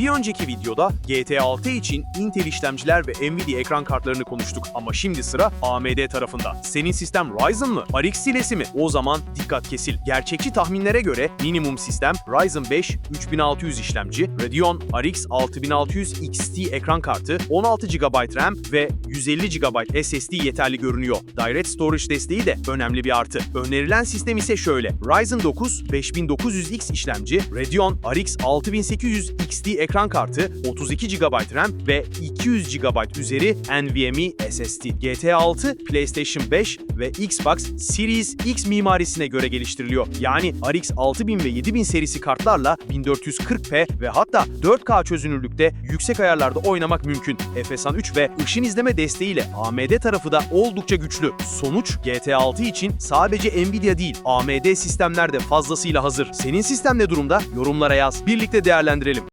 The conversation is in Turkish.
Bir önceki videoda GTA 6 için Intel işlemciler ve Nvidia ekran kartlarını konuştuk ama şimdi sıra AMD tarafında. Senin sistem Ryzen mı? RX silesi mi? O zaman dikkat kesil. Gerçekçi tahminlere göre minimum sistem Ryzen 5 3600 işlemci, Radeon RX 6600 XT ekran kartı, 16 GB RAM ve 150 GB SSD yeterli görünüyor. Direct Storage desteği de önemli bir artı. Önerilen sistem ise şöyle. Ryzen 9 5900X işlemci, Radeon RX 6800 XT ekran kartı, 32 GB RAM ve 200 GB üzeri NVMe SSD. GTA 6, PlayStation 5 ve Xbox Series X mimarisine göre geliştiriliyor. Yani RX 6000 ve 7000 serisi kartlarla 1440p ve hatta 4K çözünürlükte yüksek ayarlarda oynamak mümkün. FSR 3 ve ışın izleme desteğiyle AMD tarafı da oldukça güçlü. Sonuç GTA 6 için sadece Nvidia değil AMD sistemler de fazlasıyla hazır. Senin sistem ne durumda? Yorumlara yaz. Birlikte değerlendirelim.